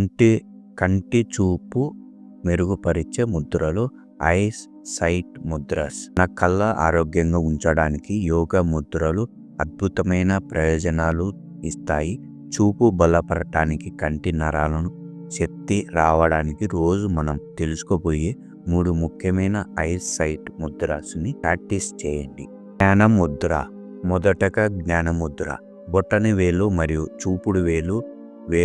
కంటి కంటి చూపు మెరుగుపరిచే ముద్రలు ఐస్ సైట్ ముద్రస్. నా కళ్ళ ఆరోగ్యంగా ఉంచడానికి యోగా ముద్రలు అద్భుతమైన ప్రయోజనాలు ఇస్తాయి. చూపు బలపడటానికి కంటి నరాలను శక్తి రావడానికి రోజు మనం తెలుసుకోబోయే మూడు ముఖ్యమైన ఐస్ సైట్ ముద్రాస్ని ప్రాక్టీస్ చేయండి. జ్ఞాన ముద్ర మొదటగా జ్ఞాన ముద్ర బొట్టని వేలు మరియు చూపుడు వేలు వే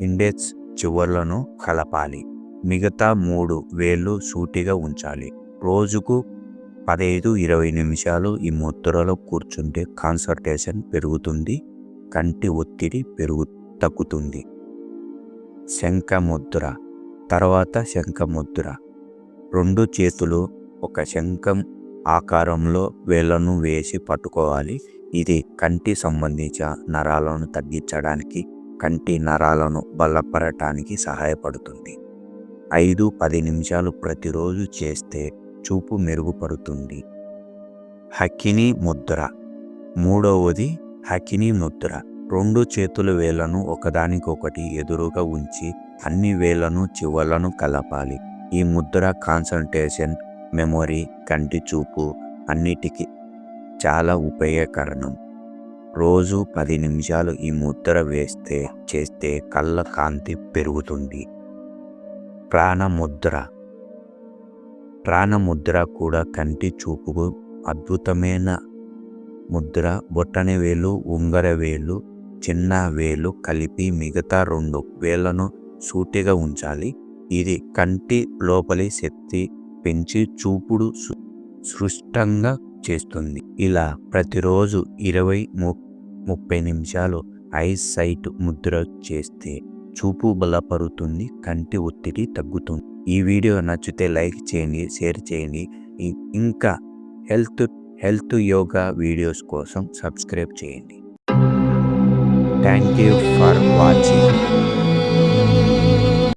ఇండెక్స్ చివర్లను కలపాలి. మిగతా మూడు వేళ్ళు సూటిగా ఉంచాలి. రోజుకు పదహైదు ఇరవై నిమిషాలు ఈ ముద్రలో కూర్చుంటే కాన్సన్ట్రేషన్ పెరుగుతుంది కంటి ఒత్తిడి పెరుగు తగ్గుతుంది. శంఖ ముద్ర. తర్వాత శంఖ ముద్ర. రెండు చేతులు ఒక శంఖం ఆకారంలో వేళ్ళను వేసి పట్టుకోవాలి. ఇది కంటి సంబంధించిన నరాలను తగ్గించడానికి కంటి నరాలను బలపడటానికి సహాయపడుతుంది. ఐదు పది నిమిషాలు ప్రతిరోజు చేస్తే చూపు మెరుగుపడుతుంది. హకిని ముద్ర. మూడవది హకిని ముద్ర. రెండు చేతుల వేళ్ళను ఒకదానికొకటి ఎదురుగా ఉంచి అన్ని వేళ్ళను చివర్లను కలపాలి. ఈ ముద్ర కాన్సన్ట్రేషన్ మెమొరీ కంటి చూపు అన్నిటికీ చాలా ఉపయోగకరణం రోజు పది నిమిషాలు ఈ ముద్ర వేస్తే చేస్తే కళ్ళ కాంతి పెరుగుతుంది. ప్రాణముద్ర. ప్రాణముద్ర కూడా కంటి చూపుకు అద్భుతమైన ముద్ర. బొట్టని వేలు ఉంగర వేలు చిన్న వేలు కలిపి మిగతా రెండు వేళ్ళను సూటిగా ఉంచాలి. ఇది కంటి లోపలి శక్తి పెంచి చూపుడు సు- సృష్టంగా చేస్తుంది. ఇలా ప్రతిరోజు ఇరవై ము- ముప్పై నిమిషాలు ఐస్ సైట్ ముద్ర చేస్తే చూపు బలపడుతుంది కంటి ఒత్తిడి తగ్గుతుంది. ఈ వీడియో నచ్చితే లైక్ చేయండి షేర్ చేయండి. ఇంకా హెల్త్ హెల్త్ యోగా వీడియోస్ కోసం సబ్స్క్రైబ్ చేయండి. Thank you for watching.